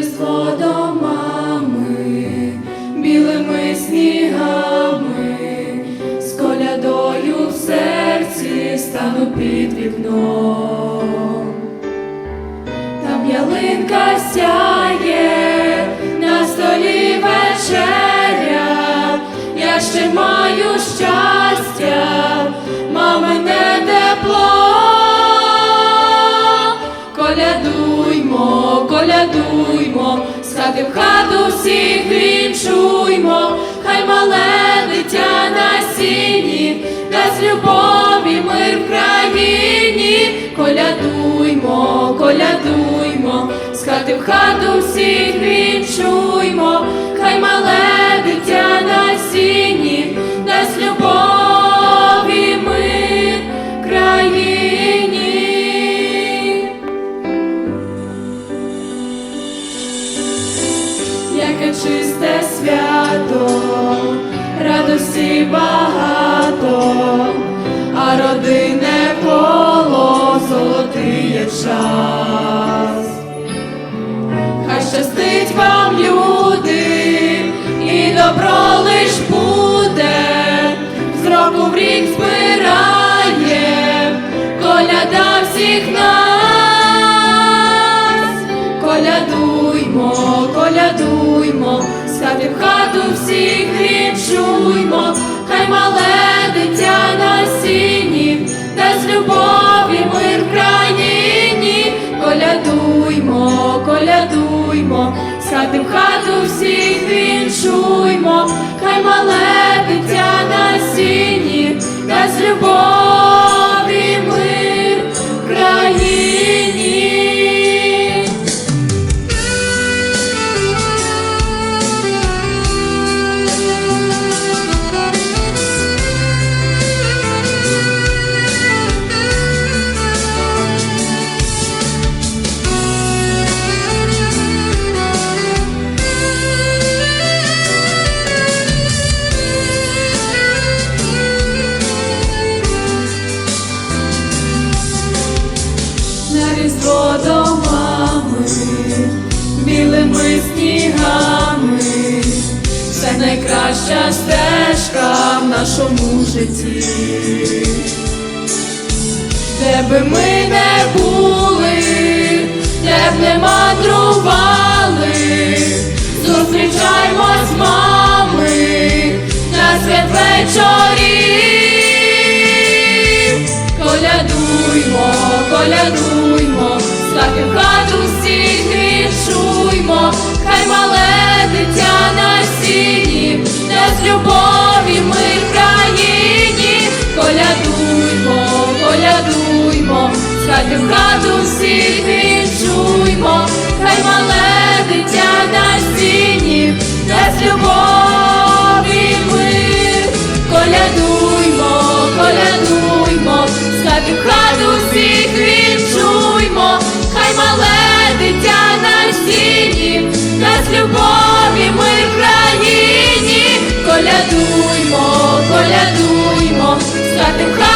різдво до білими снігами, з колядою в серці стану під вікном. Там ялинка сяє, на столі вечеря, я ще маю щастя, мамине тепло. Колядуймо, колядуймо, в хату всіх вінчуймо, хай мале дитя на сіні, дасть любові мир в країні, колядуймо, колядуймо, з хати в хату всіх радості багато, а родине коло золотий є час. Хай щастить вам, люди, і добро лиш буде, з року в рік збирає, коляда всіх нас, всіх відчуймо, хай мале дитя на сіні, дасть любові мир в країні, колядуймо, колядуймо, з хати в хату всіх вінчуймо, білими снігами, це найкраща стежка в нашому житті, де би ми не були, де б не мандрували, зустрічаймось, мами, на святвечорі. Колядуймо, колядуймо, з хати в хати в хату всіх віншуймо, хай мале дитя на сіні, дасть любові мир, колядуймо, колядуймо, з хати в вінчуймо, хай мале дитя на сіні, дасть любові ми в країні, колядуймо, колядуймо, з хати хату